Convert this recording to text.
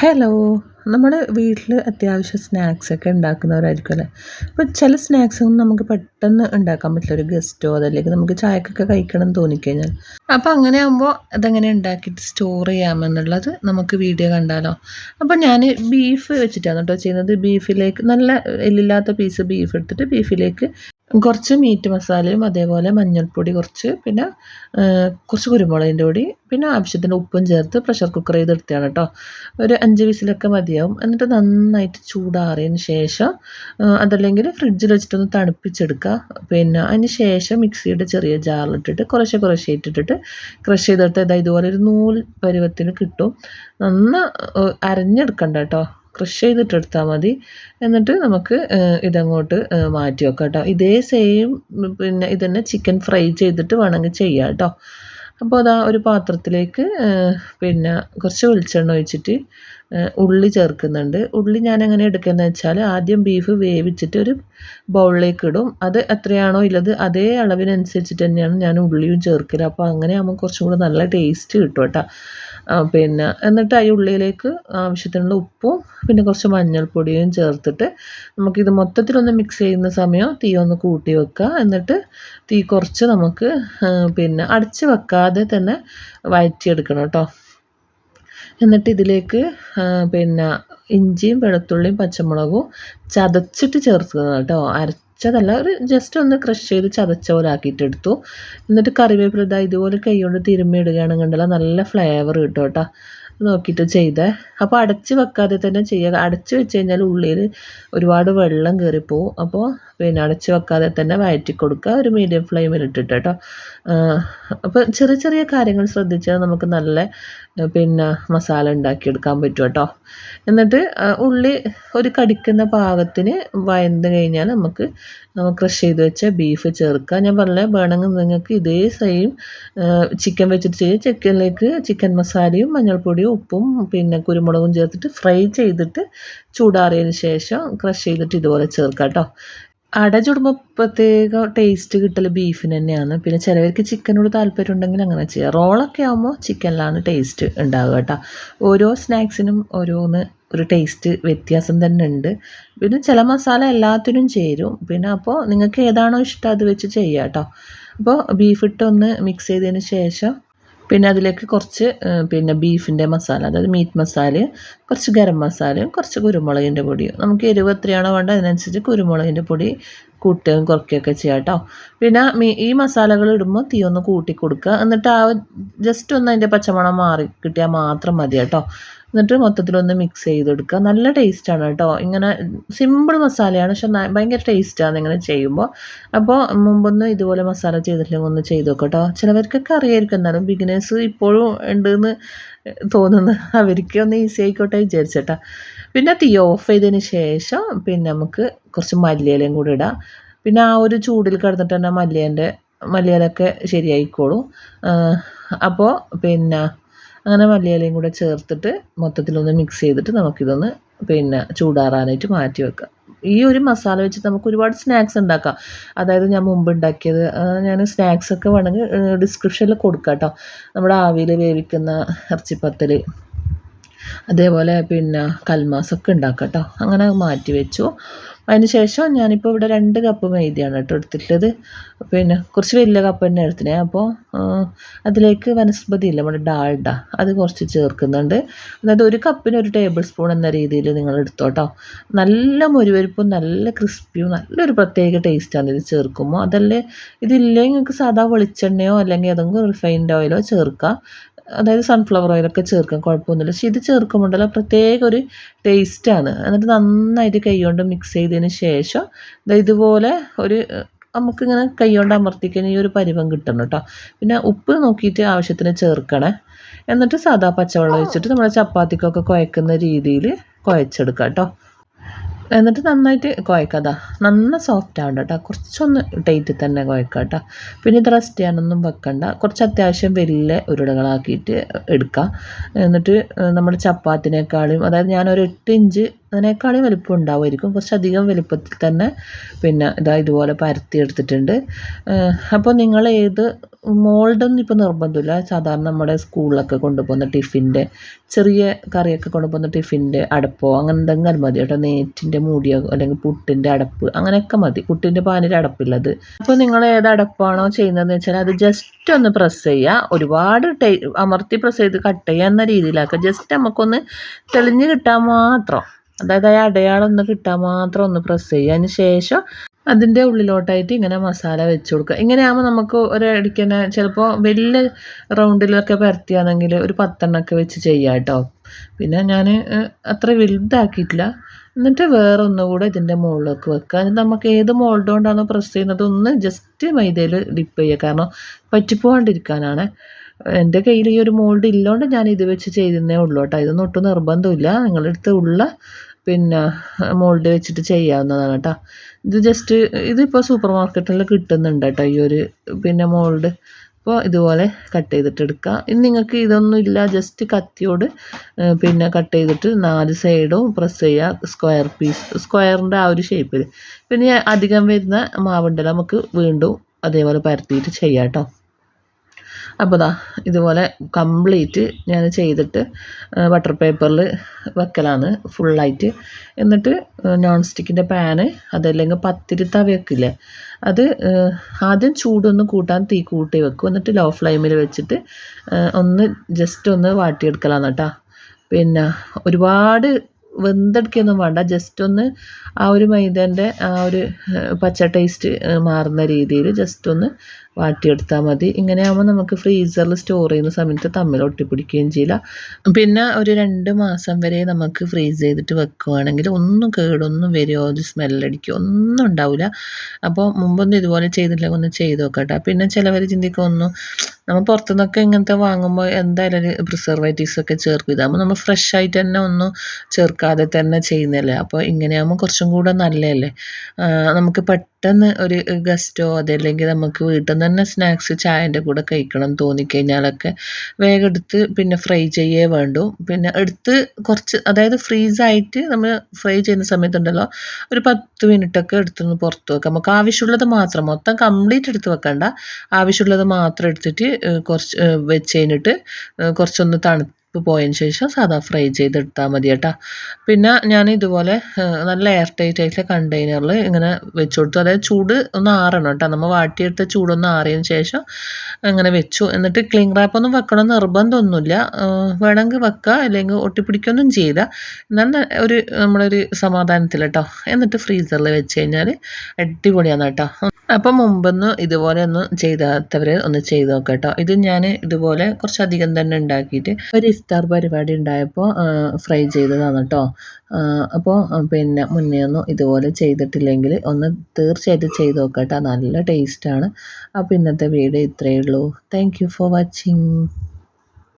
Hello നമ്മൾ വീട്ടിൽ അത്യാവശ്യം സ്നാക്സൊക്കെ ഉണ്ടാക്കുന്നവരായിരിക്കും അല്ലേ? അപ്പോൾ ചില സ്നാക്സൊന്നും നമുക്ക് പെട്ടെന്ന് ഉണ്ടാക്കാൻ പറ്റില്ല. ഒരു ഗസ്റ്റോ അതല്ലെങ്കിൽ നമുക്ക് ചായക്കൊക്കെ കഴിക്കണം എന്ന് തോന്നിക്കഴിഞ്ഞാൽ. അപ്പോൾ അങ്ങനെ ആകുമ്പോൾ അതെങ്ങനെ ഉണ്ടാക്കിയിട്ട് സ്റ്റോർ ചെയ്യാമെന്നുള്ളത് നമുക്ക് വീഡിയോ കണ്ടാലോ. അപ്പോൾ ഞാൻ ബീഫ് വെച്ചിട്ടാണ് കേട്ടോ ചെയ്യുന്നത്. ബീഫിലേക്ക് നല്ല എല്ലില്ലാത്ത പീസ് ബീഫ് എടുത്തിട്ട് ബീഫിലേക്ക് കുറച്ച് മീറ്റ് മസാലയും അതേപോലെ മഞ്ഞൾപ്പൊടി കുറച്ച് പിന്നെ കുറച്ച് കുരുമുളകിന്റെ പൊടി പിന്നെ ആവശ്യത്തിന് ഉപ്പും ചേർത്ത് പ്രഷർ കുക്കർ ചെയ്തെടുത്തതാണ് കേട്ടോ ഒരു അഞ്ച് വിസിലൊക്കെ മതിയാവും. എന്നിട്ട് നന്നായിട്ട് ചൂടാറിയതിന് ശേഷം അതല്ലെങ്കിൽ ഫ്രിഡ്ജിൽ വെച്ചിട്ടൊന്ന് തണുപ്പിച്ചെടുക്കുക. പിന്നെ അതിന് ശേഷം മിക്സിയുടെ ചെറിയ ജാറിലിട്ടിട്ട് കുറേശ്ശെ കുറേശ്ശെ ഇട്ടിട്ടിട്ട് ക്രഷ് ചെയ്തെടുത്ത് ഇതാ ഇതുപോലെ ഒരു നൂൽ പരുവത്തിന് കിട്ടും. നന്ന അരഞ്ഞെടുക്കണ്ട കേട്ടോ ക്രഷ് ചെയ്തിട്ടെടുത്താൽ മതി. എന്നിട്ട് നമുക്ക് ഇതങ്ങോട്ട് മാറ്റി വെക്കാം കേട്ടോ. ഇതേ സെയിം പിന്നെ ഇതന്നെ ചിക്കൻ ഫ്രൈ ചെയ്തിട്ട് വേണമെങ്കിൽ ചെയ്യാം കേട്ടോ. അപ്പോൾ അതാ ഒരു പാത്രത്തിലേക്ക് പിന്നെ കുറച്ച് വെളിച്ചെണ്ണ ഒഴിച്ചിട്ട് ഉള്ളി ചേർക്കുന്നുണ്ട്. ഉള്ളി ഞാൻ എങ്ങനെ എടുക്കുന്നത് വെച്ചാൽ ആദ്യം ബീഫ് വേവിച്ചിട്ട് ഒരു ബൗളിലേക്ക് ഇടും. അത് എത്രയാണോ ഇല്ലത് അതേ അളവിനനുസരിച്ചിട്ട് തന്നെയാണ് ഞാൻ ഉള്ളിയും ചേർക്കൽ അപ്പോൾ അങ്ങനെ ആകുമ്പോൾ കുറച്ചും കൂടെ നല്ല ടേസ്റ്റ് കിട്ടും കേട്ടോ. പിന്നെ എന്നിട്ട് ഈ ഉള്ളിയിലേക്ക് ആവശ്യത്തിനുള്ള ഉപ്പും പിന്നെ കുറച്ച് മഞ്ഞൾപ്പൊടിയും ചേർത്തിട്ട് നമുക്കിത് മൊത്തത്തിലൊന്ന് മിക്സ് ചെയ്യുന്ന സമയം തീ ഒന്ന് കൂട്ടി വെക്കുക. എന്നിട്ട് തീ കുറച്ച് നമുക്ക് പിന്നെ അടച്ച് വെക്കാതെ തന്നെ വഴറ്റിയെടുക്കണം കേട്ടോ. എന്നിട്ട് ഇതിലേക്ക് പിന്നെ ഇഞ്ചിയും വെളുത്തുള്ളിയും പച്ചമുളകും ചതച്ചിട്ട് ചേർക്കുന്നത് കേട്ടോ. അരച്ചതല്ല ഒരു ജസ്റ്റ് ഒന്ന് ക്രഷ് ചെയ്ത് ചതച്ച പോലെ ആക്കിയിട്ട് എടുത്തു. എന്നിട്ട് കറിവേപ്പില ഇതുപോലെ കൈ കൊണ്ട് കണ്ടല്ല നല്ല ഫ്ലേവർ കിട്ടും കേട്ടോ. നോക്കിയിട്ട് ചെയ്തേ. അപ്പോൾ അടച്ച് വെക്കാതെ തന്നെ ചെയ്യുക. അടച്ച് വെച്ച് കഴിഞ്ഞാൽ ഉള്ളിൽ ഒരുപാട് വെള്ളം കയറിപ്പോവും അപ്പോൾ പിന്നെ അടച്ച് വെക്കാതെ തന്നെ വയറ്റി കൊടുക്കുക ഒരു മീഡിയം ഫ്ലെയിമിൽ ഇട്ടിട്ട് കേട്ടോ. അപ്പോൾ ചെറിയ ചെറിയ കാര്യങ്ങൾ ശ്രദ്ധിച്ചാൽ നമുക്ക് നല്ല പിന്നെ മസാല ഉണ്ടാക്കിയെടുക്കാൻ പറ്റും കേട്ടോ. എന്നിട്ട് ഉള്ളി ഒരു കടിക്കുന്ന പാകത്തിന് വയന്ന് കഴിഞ്ഞാൽ നമുക്ക് ക്രഷ് ചെയ്ത് വെച്ച ബീഫ് ചേർക്കുക. ഞാൻ പറഞ്ഞ വേണമെങ്കിൽ നിങ്ങൾക്ക് ഇതേ സെയിം ചിക്കൻ വെച്ചിട്ട് ചെയ്യുക ചിക്കനിലേക്ക് ചിക്കൻ മസാലയും മഞ്ഞൾപ്പൊടിയും ഉപ്പും പിന്നെ കുരുമുളകും ചേർത്തിട്ട് ഫ്രൈ ചെയ്തിട്ട് ചൂടാറിയതിന് ശേഷം ക്രഷ് ചെയ്തിട്ട് ഇതുപോലെ ചേർക്കാം കേട്ടോ. അട ചുടുമ്പോൾ പ്രത്യേക ടേസ്റ്റ് കിട്ടൽ ബീഫിന് തന്നെയാണ്. പിന്നെ ചിലവർക്ക് ചിക്കനോട് താല്പര്യം ഉണ്ടെങ്കിൽ അങ്ങനെ ചെയ്യാം. റോളൊക്കെ ആകുമ്പോൾ ചിക്കനിലാണ് ടേസ്റ്റ് ഉണ്ടാവുക കേട്ടോ. ഓരോ സ്നാക്സിനും ഓരോന്ന് ഒരു ടേസ്റ്റ് വ്യത്യാസം തന്നെ ഉണ്ട്. പിന്നെ ചില മസാല എല്ലാത്തിനും ചേരും. പിന്നെ അപ്പോൾ നിങ്ങൾക്ക് ഏതാണോ ഇഷ്ടം അത് വെച്ച് ചെയ്യാം കേട്ടോ. അപ്പോൾ ബീഫ് ഇട്ടൊന്ന് മിക്സ് ചെയ്തതിന് ശേഷം പിന്നെ അതിലേക്ക് കുറച്ച് പിന്നെ ബീഫിന്റെ മസാല അതായത് മീറ്റ് മസാല കുറച്ച് ഗരം മസാലയും കുറച്ച് കുരുമുളകിന്റെ പൊടിയും നമുക്ക് എരിവ് എത്രയാണോ വേണ്ടത് അതിനനുസരിച്ച് കുരുമുളകിന്റെ പൊടി കൂട്ടുകയും കുറയ്ക്കുകയൊക്കെ ചെയ്യാം കേട്ടോ. പിന്നെ ഈ മസാലകൾ ഇടുമ്പോൾ തീ ഒന്ന് കൂട്ടി കൊടുക്കുക എന്നിട്ട് ആ ജസ്റ്റ് ഒന്ന് അതിന്റെ പച്ചമണം മാറി കിട്ടിയാൽ മാത്രം മതി കേട്ടോ. എന്നിട്ട് മൊത്തത്തിലൊന്ന് മിക്സ് ചെയ്ത് കൊടുക്കുക നല്ല ടേസ്റ്റാണ് കേട്ടോ. ഇങ്ങനെ സിമ്പിൾ മസാലയാണ് പക്ഷെ ഭയങ്കര ടേസ്റ്റാണ് ഇങ്ങനെ ചെയ്യുമ്പോൾ. അപ്പോൾ മുമ്പൊന്നും ഇതുപോലെ മസാല ചെയ്തിട്ടില്ലെങ്കിൽ ഒന്ന് ചെയ്ത് നോക്കാം കേട്ടോ. ചിലവർക്കൊക്കെ അറിയായിരിക്കും എന്നാലും ബിഗിനേഴ്സ് ഇപ്പോഴും ഉണ്ടെന്ന് തോന്നുന്നു. അവർക്ക് ഒന്ന് ഈസി ആയിക്കോട്ടെ വിചാരിച്ചേട്ടാ. പിന്നെ തീ ഓഫ് ചെയ്തതിന് ശേഷം പിന്നെ നമുക്ക് കുറച്ച് മല്ലിയിലയും കൂടി ഇടാം. പിന്നെ ആ ഒരു ചൂടിൽ കിടന്നിട്ട് തന്നെ മല്ലിയേന്റെ മല്ലിയിലൊക്കെ ശരിയായിക്കോളും. അപ്പോൾ പിന്നെ അങ്ങനെ മല്ലിയിലയും കൂടെ ചേർത്തിട്ട് മൊത്തത്തിലൊന്ന് മിക്സ് ചെയ്തിട്ട് നമുക്കിതൊന്ന് പിന്നെ ചൂടാറാനായിട്ട് മാറ്റി വെക്കാം. ഈ ഒരു മസാല വെച്ചിട്ട് നമുക്ക് ഒരുപാട് സ്നാക്സ് ഉണ്ടാക്കാം. അതായത് ഞാൻ മുമ്പ് ഉണ്ടാക്കിയത് ഞാൻ സ്നാക്സ് ഒക്കെ വേണമെങ്കിൽ ഡിസ്ക്രിപ്ഷനിൽ കൊടുക്കാം കേട്ടോ നമ്മുടെ ആവിയിൽ വേവിക്കുന്ന ഇറച്ചിപ്പത്തൽ അതേപോലെ പിന്നെ കൽമാസൊക്കെ ഉണ്ടാക്കാം കേട്ടോ അങ്ങനെ മാറ്റി വെച്ചു. അതിന് ശേഷം ഞാനിപ്പോൾ ഇവിടെ രണ്ട് കപ്പ് മൈദയാണ് കേട്ടോ എടുത്തിട്ടുള്ളത്. പിന്നെ കുറച്ച് വലിയ കപ്പ് തന്നെ എടുത്തിനെ. അപ്പോൾ അതിലേക്ക് വനസ്പതി ഇല്ല നമ്മുടെ ഡാൾഡ അത് കുറച്ച് ചേർക്കുന്നുണ്ട്. അതായത് ഒരു കപ്പിന് ഒരു ടേബിൾ സ്പൂൺ എന്ന രീതിയിൽ നിങ്ങൾ എടുത്തോട്ടോ. നല്ല മുരുവരിപ്പും നല്ല ക്രിസ്പിയും നല്ലൊരു പ്രത്യേക ടേസ്റ്റാണ് ഇത് ചേർക്കുമ്പോൾ അതല്ലേ ഇതില്ലെങ്കിൽ നിങ്ങൾക്ക് സാധാ വെളിച്ചെണ്ണയോ അല്ലെങ്കിൽ ഏതെങ്കിലും റിഫൈൻഡ് ഓയിലോ ചേർക്കാം. അതായത് സൺഫ്ലവർ ഓയിലൊക്കെ ചേർക്കാം കുഴപ്പമൊന്നുമില്ല. പക്ഷേ ഇത് ചേർക്കുമ്പോണ്ടല്ലോ പ്രത്യേക ഒരു ടേസ്റ്റാണ് എന്നിട്ട് നന്നായിട്ട് കൈകൊണ്ട് മിക്സ് ചെയ്തതിന് ശേഷം ഇതുപോലെ ഒരു നമുക്കിങ്ങനെ കൈകൊണ്ട് അമർത്തിക്കാൻ ഈ ഒരു പരിവം കിട്ടണം കേട്ടോ പിന്നെ ഉപ്പ് നോക്കിയിട്ട് ആവശ്യത്തിന് ചേർക്കണേ. എന്നിട്ട് സാധാ പച്ചവെള്ളം ഒഴിച്ചിട്ട് നമ്മുടെ ചപ്പാത്തിക്കൊക്കെ കുഴക്കുന്ന രീതിയിൽ കുഴച്ചെടുക്കാം കേട്ടോ എന്നിട്ട് നന്നായിട്ട് കുഴക്കുക നന്ന സോഫ്റ്റ് ആവണ്ട കേട്ടോ കുറച്ചൊന്ന് ടൈറ്റിൽ തന്നെ കുഴക്കുക കേട്ടോ പിന്നെ ഇത് റെസ്റ്റ് ചെയ്യാനൊന്നും വെക്കണ്ട. കുറച്ച് അത്യാവശ്യം വലിയ ഉരുളകളാക്കിയിട്ട് എടുക്കുക എന്നിട്ട് നമ്മുടെ ചപ്പാത്തിനേക്കാളും അതായത് ഞാനൊരു എട്ട് ഇഞ്ച് അതിനേക്കാളും വലിപ്പം ഉണ്ടാവുമായിരിക്കും. കുറച്ചധികം വലിപ്പത്തിൽ തന്നെ പിന്നെ ഇതാ ഇതുപോലെ പരത്തി എടുത്തിട്ടുണ്ട്. അപ്പോൾ നിങ്ങൾ ഏത് മോൾഡൊന്നും ഇപ്പോൾ നിർബന്ധമില്ല. സാധാരണ നമ്മുടെ സ്കൂളിലൊക്കെ കൊണ്ടുപോകുന്ന ടിഫിന്റെ ചെറിയ കറിയൊക്കെ കൊണ്ടുപോകുന്ന ടിഫിന്റെ അടപ്പോ അങ്ങനെ എന്തെങ്കിലും മതി കേട്ടോ നെയ്റ്റിന്റെ മൂടിയോ അല്ലെങ്കിൽ പുട്ടിന്റെ അടപ്പ് അങ്ങനെയൊക്കെ മതി. പുട്ടിന്റെ പാനിൽ അടപ്പില്ലത്. അപ്പോൾ നിങ്ങൾ ഏത് അടപ്പാണോ ചെയ്യുന്നതെന്ന് വെച്ചാൽ അത് ജസ്റ്റ് ഒന്ന് പ്രസ് ചെയ്യുക. ഒരുപാട് ടൈ അമർത്തി പ്രസ് ചെയ്ത് കട്ട് ചെയ്യുന്ന രീതിയിലാക്കുക. ജസ്റ്റ് നമുക്കൊന്ന് തെളിഞ്ഞ് കിട്ടാൻ മാത്രം. അതായത് ആ അടയാളം ഒന്ന് കിട്ടാൻ മാത്രം ഒന്ന് പ്രസ് ചെയ്യുക. അതിന് ശേഷം അതിന്റെ ഉള്ളിലോട്ടായിട്ട് ഇങ്ങനെ മസാല വെച്ച് കൊടുക്കുക. ഇങ്ങനെയാകുമ്പോൾ നമുക്ക് ഒരടിക്ക് തന്നെ ചിലപ്പോൾ വലിയ റൗണ്ടിലൊക്കെ പരത്തിയാണെങ്കിൽ ഒരു പത്തെണ്ണമൊക്കെ വെച്ച് ചെയ്യാം കേട്ടോ. പിന്നെ ഞാൻ അത്ര വലുതാക്കിയിട്ടില്ല. എന്നിട്ട് വേറെ ഒന്നുകൂടെ ഇതിന്റെ മുകളിലേക്ക് വെക്കുക. എന്നിട്ട് നമുക്ക് ഏത് മോൾഡ് കൊണ്ടാണോ പ്രസ് ചെയ്യുന്നത് ഒന്ന് ജസ്റ്റ് മൈദയിൽ ഡിപ്പ് ചെയ്യുക. കാരണം പറ്റിപ്പോണ്ടിരിക്കാനാണ് എന്റെ കയ്യിൽ ഈ ഒരു മോൾഡ് ഇല്ലോണ്ട് ഞാൻ ഇത് വെച്ച് ചെയ്തേ ഉള്ളൂ കേട്ടോ. ഇതൊന്നും ഒട്ടും നിർബന്ധമില്ല. നിങ്ങളുടെ അടുത്ത് ഉള്ള പിന്നെ മോൾഡ് വെച്ചിട്ട് ചെയ്യാവുന്നതാണ് കേട്ടോ. ഇത് ജസ്റ്റ് ഇതിപ്പോൾ സൂപ്പർ മാർക്കറ്റിൽ കിട്ടുന്നുണ്ട് കേട്ടോ ഈ ഒരു പിന്നെ മോൾഡ് അപ്പോൾ ഇതുപോലെ കട്ട് ചെയ്തിട്ട് എടുക്കുക ഇനി നിങ്ങൾക്ക് ഇതൊന്നും ഇല്ല ജസ്റ്റ് കത്തിയോട് പിന്നെ കട്ട് ചെയ്തിട്ട് നാല് സൈഡും പ്രസ് ചെയ്യുക സ്ക്വയർ പീസ് സ്ക്വയറിന്റെ ആ ഒരു ഷേപ്പിൽ പിന്നെ അധികം വരുന്ന മാവുണ്ടല്ലോ നമുക്ക് വീണ്ടും അതേപോലെ പരത്തിയിട്ട് ചെയ്യാം കേട്ടോ അപ്പോൾ ദാ ഇതുപോലെ കംപ്ലീറ്റ് ഞാൻ ചെയ്തിട്ട് ബട്ടർ പേപ്പറിൽ വെക്കലാണ് ഫുള്ളായിട്ട് എന്നിട്ട് നോൺ സ്റ്റിക്കിന്റെ പാന് അതല്ലെങ്കിൽ പത്തിരി തവയൊക്കില്ലേ അത് ആദ്യം ചൂടൊന്ന് കൂട്ടാൻ തീ കൂട്ടി വെക്കും. എന്നിട്ട് ലോ ഫ്ലെയിമിൽ വെച്ചിട്ട് ഒന്ന് ജസ്റ്റ് ഒന്ന് വാട്ടിയെടുക്കലാണ് കേട്ടോ. പിന്നെ ഒരുപാട് വെന്തെടുക്കൊന്നും വേണ്ട. ജസ്റ്റ് ഒന്ന് ആ ഒരു മൈദേന്റെ ആ ഒരു പച്ച ടേസ്റ്റ് മാറുന്ന രീതിയിൽ ജസ്റ്റ് ഒന്ന് വാട്ടിയെടുത്താൽ മതി. ഇങ്ങനെയാകുമ്പോൾ നമുക്ക് ഫ്രീസറിൽ സ്റ്റോർ ചെയ്യുന്ന സമയത്ത് തമ്മിൽ ഒട്ടിപ്പിടിക്കുകയും ചെയ്യില്ല. പിന്നെ ഒരു രണ്ട് മാസം വരെ നമുക്ക് ഫ്രീസ് ചെയ്തിട്ട് വെക്കുകയാണെങ്കിൽ ഒന്നും കേടൊന്നും വരുമോ ഒരു സ്മെല്ലടിക്കുകയോ ഒന്നും ഉണ്ടാവില്ല. അപ്പോൾ മുമ്പൊന്നും ഇതുപോലെ ചെയ്തിട്ടില്ലെങ്കിൽ ഒന്ന് ചെയ്ത് നോക്കട്ടെ. പിന്നെ ചിലവർ ചിന്തിക്കൊന്നു നമ്മൾ പുറത്തുനിന്നൊക്കെ ഇങ്ങനത്തെ വാങ്ങുമ്പോൾ എന്തായാലും പ്രിസർവേറ്റീവ്സ് ഒക്കെ ചേർക്കും. ഇതാകുമ്പോൾ നമ്മൾ ഫ്രഷ് ആയിട്ട് തന്നെ ഒന്നും ചേർക്കാതെ തന്നെ ചെയ്യുന്നല്ലേ അപ്പോൾ ഇങ്ങനെയാകുമ്പോൾ കുറച്ചും കൂടെ നല്ലതല്ലേ? നമുക്ക് പെട്ടെന്ന് ഒരു ഗസ്റ്റോ അതല്ലെങ്കിൽ നമുക്ക് വീട്ടിൽ നിന്ന് തന്നെ സ്നാക്സ് ചായന്റെ കൂടെ കഴിക്കണം തോന്നിക്കഴിഞ്ഞാലൊക്കെ വേഗം എടുത്ത് പിന്നെ ഫ്രൈ ചെയ്യേ വേണ്ടു. പിന്നെ എടുത്ത് കുറച്ച് അതായത് ഫ്രീസായിട്ട് നമ്മൾ ഫ്രൈ ചെയ്യുന്ന സമയത്തുണ്ടല്ലോ ഒരു പത്ത് മിനിറ്റൊക്കെ എടുത്തൊന്ന് പുറത്ത് വെക്കാം. നമുക്ക് ആവശ്യമുള്ളത് മാത്രം മൊത്തം കംപ്ലീറ്റ് എടുത്ത് വെക്കണ്ട. ആവശ്യമുള്ളത് മാത്രം എടുത്തിട്ട് കുറച്ച് വെച്ച് കഴിഞ്ഞിട്ട് കുറച്ചൊന്ന് തണു ഉപ്പ് പോയതിന് ശേഷം സാധാ ഫ്രൈ ചെയ്തെടുത്താൽ മതി കേട്ടോ. പിന്നെ ഞാൻ ഇതുപോലെ നല്ല എയർ ടൈറ്റ് ആയിട്ടുള്ള കണ്ടെയ്നറിൽ ഇങ്ങനെ വെച്ചു കൊടുത്തു. അതായത് ചൂട് ഒന്ന് ആറണം കേട്ടോ. നമ്മൾ വാട്ടിയെടുത്ത ചൂടൊന്ന് ആറിയതിന് ശേഷം അങ്ങനെ വെച്ചു. എന്നിട്ട് ക്ലീൻ റാപ്പൊന്നും വെക്കണം നിർബന്ധമൊന്നുമില്ല. വേണമെങ്കിൽ വെക്കുക അല്ലെങ്കിൽ ഒട്ടിപ്പിടിക്കൊന്നും ചെയ്ത എന്നാൽ ഒരു നമ്മളൊരു സമാധാനത്തിൽ കേട്ടോ. എന്നിട്ട് ഫ്രീസറിൽ വെച്ച് കഴിഞ്ഞാൽ അടിപൊളിയാണ് കേട്ടോ. അപ്പം മുമ്പൊന്നും ഇതുപോലെ ഒന്നും ചെയ്താത്തവർ ഒന്ന് ചെയ്ത് നോക്കാം കേട്ടോ ഇത് ഞാൻ ഇതുപോലെ കുറച്ചധികം തന്നെ ഉണ്ടാക്കിയിട്ട് ഒരു ഇഫ്താർ പരിപാടി ഉണ്ടായപ്പോൾ ഫ്രൈ ചെയ്തതാണ് കേട്ടോ അപ്പോൾ പിന്നെ മുന്നേ ഒന്നും ഇതുപോലെ ചെയ്തിട്ടില്ലെങ്കിൽ ഒന്ന് തീർച്ചയായിട്ടും ചെയ്ത് നോക്കാം നല്ല ടേസ്റ്റാണ് അപ്പോൾ ഇന്നത്തെ വീഡിയോ ഇത്രയേ ഉള്ളൂ. Thank for watching